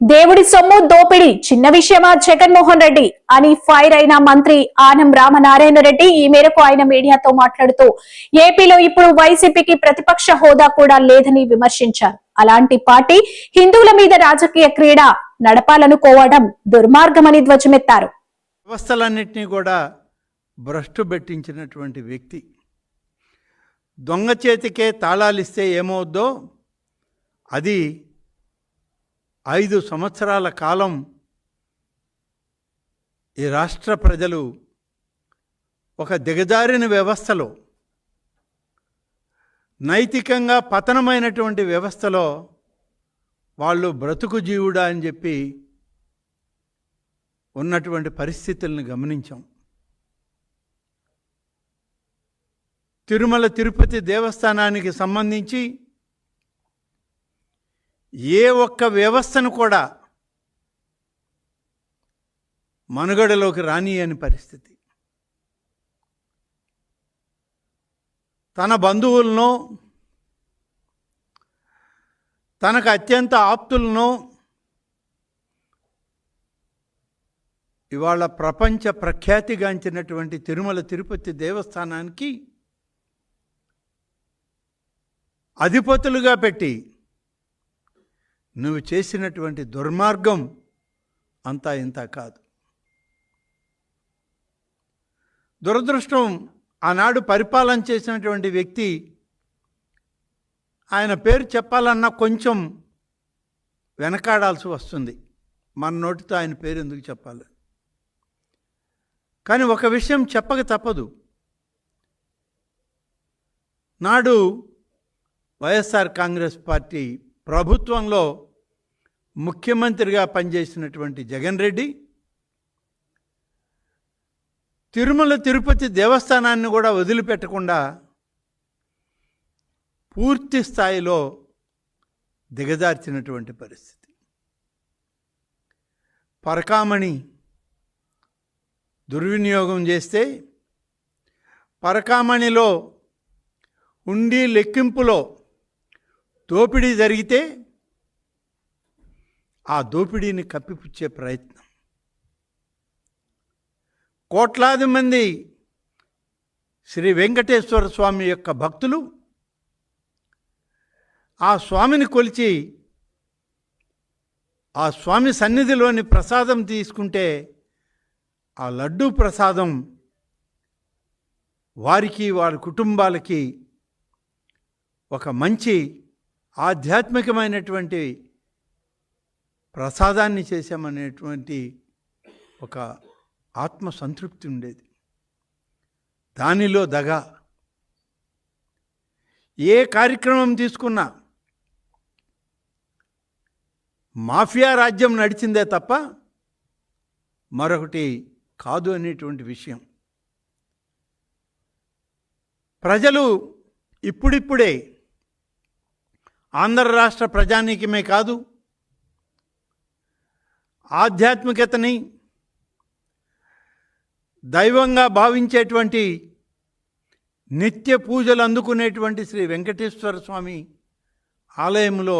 దేవుడి సొమ్ము దోపిడీ. చిన్న విషయమా? జగన్మోహన్ రెడ్డి అని ఫైర్ అయిన మంత్రి ఆనం రామనారాయణ రెడ్డి ఈ మేరకు ఆయన మీడియాతో మాట్లాడుతూ ఏపీలో ఇప్పుడు వైసీపీకి ప్రతిపక్ష హోదా కూడా లేదని విమర్శించారు. అలాంటి పార్టీ హిందువుల మీద రాజకీయ క్రీడ నడపాలనుకోవడం దుర్మార్గమని ధ్వజమెత్తారు. వ్యవస్థలన్నింటినీ కూడా భ్రష్టు పెట్టించినటువంటి వ్యక్తి. దొంగ చేతికే తాళాలిస్తే ఏమవుద్దో అది ఐదు సంవత్సరాల కాలం ఈ రాష్ట్ర ప్రజలు ఒక దిగజారిన వ్యవస్థలో నైతికంగా పతనమైనటువంటి వ్యవస్థలో వాళ్ళు బ్రతుకు జీవుడా అని చెప్పి ఉన్నటువంటి పరిస్థితులను గమనించాం. తిరుమల తిరుపతి దేవస్థానానికి సంబంధించి ఏ ఒక్క వ్యవస్థను కూడా మనుగడలోకి రానియని పరిస్థితి. తన బంధువులను తనకు అత్యంత ఆప్తులను ఇవాళ ప్రపంచ ప్రఖ్యాతిగాంచినటువంటి తిరుమల తిరుపతి దేవస్థానానికి అధిపతులుగా పెట్టి నువ్వు చేసినటువంటి దుర్మార్గం అంతా ఇంత కాదు. దురదృష్టం ఆనాడు పరిపాలన చేసినటువంటి వ్యక్తి ఆయన పేరు చెప్పాలన్నా కొంచెం వెనకాడాల్సి వస్తుంది. మన నోటితో ఆయన పేరు ఎందుకు చెప్పాలి? కానీ ఒక విషయం చెప్పక తప్పదు. నాడు వైఎస్ఆర్ కాంగ్రెస్ పార్టీ ప్రభుత్వంలో ముఖ్యమంత్రిగా పనిచేసినటువంటి జగన్ రెడ్డి తిరుమల తిరుపతి దేవస్థానాన్ని కూడా వదిలిపెట్టకుండా పూర్తి స్థాయిలో దిగజార్చినటువంటి పరిస్థితి. పరకామణి దుర్వినియోగం చేస్తే పరకామణిలో ఉండి లెక్కింపులో దోపిడీ జరిగితే ఆ దోపిడీని కప్పిపుచ్చే ప్రయత్నం. కోట్లాది మంది శ్రీ వెంకటేశ్వర స్వామి యొక్క భక్తులు ఆ స్వామిని కొలిచి ఆ స్వామి సన్నిధిలోని ప్రసాదం తీసుకుంటే ఆ లడ్డూ ప్రసాదం వారికి వారి కుటుంబాలకి ఒక మంచి ఆధ్యాత్మికమైనటువంటి ప్రసాదాన్ని చేశామనేటువంటి ఒక ఆత్మ సంతృప్తి ఉండేది. దానిలో దగ. ఏ కార్యక్రమం తీసుకున్నా మాఫియా రాజ్యం నడిచిందే తప్ప మరొకటి కాదు అనేటువంటి విషయం. ప్రజలు ఇప్పుడిప్పుడే ఆంధ్ర రాష్ట్ర ప్రజానీకమే కాదు ఆధ్యాత్మికతని దైవంగా భావించేటువంటి నిత్య పూజలు అందుకునేటువంటి శ్రీ వెంకటేశ్వర స్వామి ఆలయంలో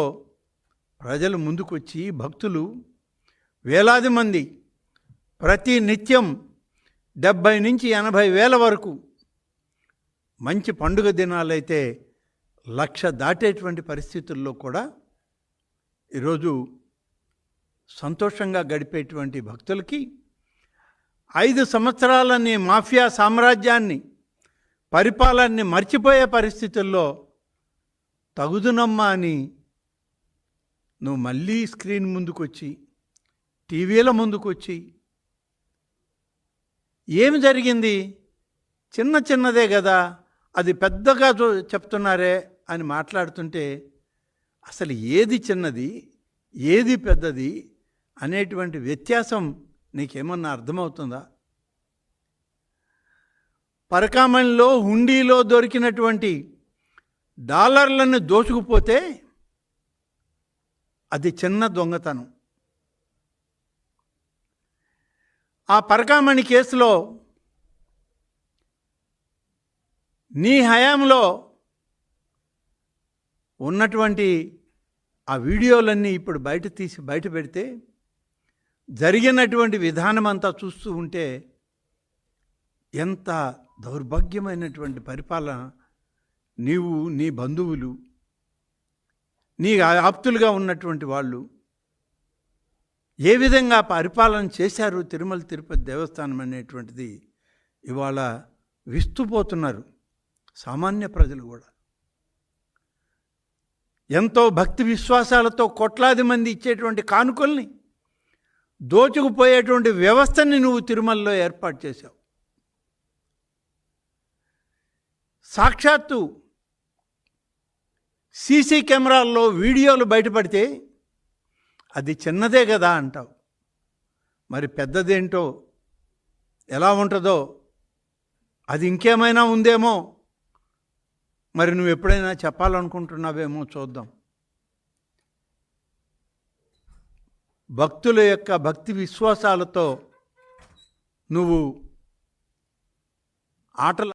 ప్రజలు ముందుకొచ్చి భక్తులు వేలాది మంది ప్రతి నిత్యం డెబ్భై నుంచి ఎనభై వేల వరకు మంచి పండుగ దినాలైతే లక్ష దాటేటువంటి పరిస్థితుల్లో కూడా ఈరోజు సంతోషంగా గడిపేటువంటి భక్తులకి ఐదు సంవత్సరాలని మాఫియా సామ్రాజ్యాన్ని పరిపాలనని మర్చిపోయే పరిస్థితుల్లో తగుదునమ్మా అని నువ్వు మళ్ళీ స్క్రీన్ ముందుకొచ్చి టీవీల ముందుకొచ్చి ఏమి జరిగింది? చిన్న చిన్నదే కదా అది పెద్దగా చూ- చెప్తున్నారే అని మాట్లాడుతుంటే అసలు ఏది చిన్నది? ఏది పెద్దది? అనేటువంటి వ్యత్యాసం నీకేమన్నా అర్థమవుతుందా? పరకామణిలో హుండీలో దొరికినటువంటి డాలర్లను దోచుకుపోతే అది చిన్న దొంగతనం. ఆ పరకామణి కేసులో నీ హయాంలో ఉన్నటువంటి ఆ వీడియోలన్నీ ఇప్పుడు బయట తీసి బయట పెడితే జరిగినటువంటి విధానం అంతా చూస్తూ ఉంటే ఎంత దౌర్భాగ్యమైనటువంటి పరిపాలన నీవు నీ బంధువులు నీ ఆప్తులుగా ఉన్నటువంటి వాళ్ళు ఏ విధంగా పరిపాలన చేశారు తిరుమల తిరుపతి దేవస్థానం అనేటువంటిది ఇవాళ విస్తుపోతున్నారు సామాన్య ప్రజలు కూడా. ఎంతో భక్తి విశ్వాసాలతో కోట్లాది మంది ఇచ్చేటువంటి కానుకల్ని దోచుకుపోయేటువంటి వ్యవస్థని నువ్వు తిరుమలలో ఏర్పాటు చేశావు. సాక్షాత్తు సీసీ కెమెరాల్లో వీడియోలు బయటపడితే అది చిన్నదే కదా అంటావు. మరి పెద్దదేంటో ఎలా ఉంటుందో అది ఇంకేమైనా ఉందేమో మరి నువ్వు ఎప్పుడైనా చెప్పాలనుకుంటున్నావేమో చూద్దాం. భక్తుల యొక్క భక్తి విశ్వాసాలతో నువ్వు ఆటలు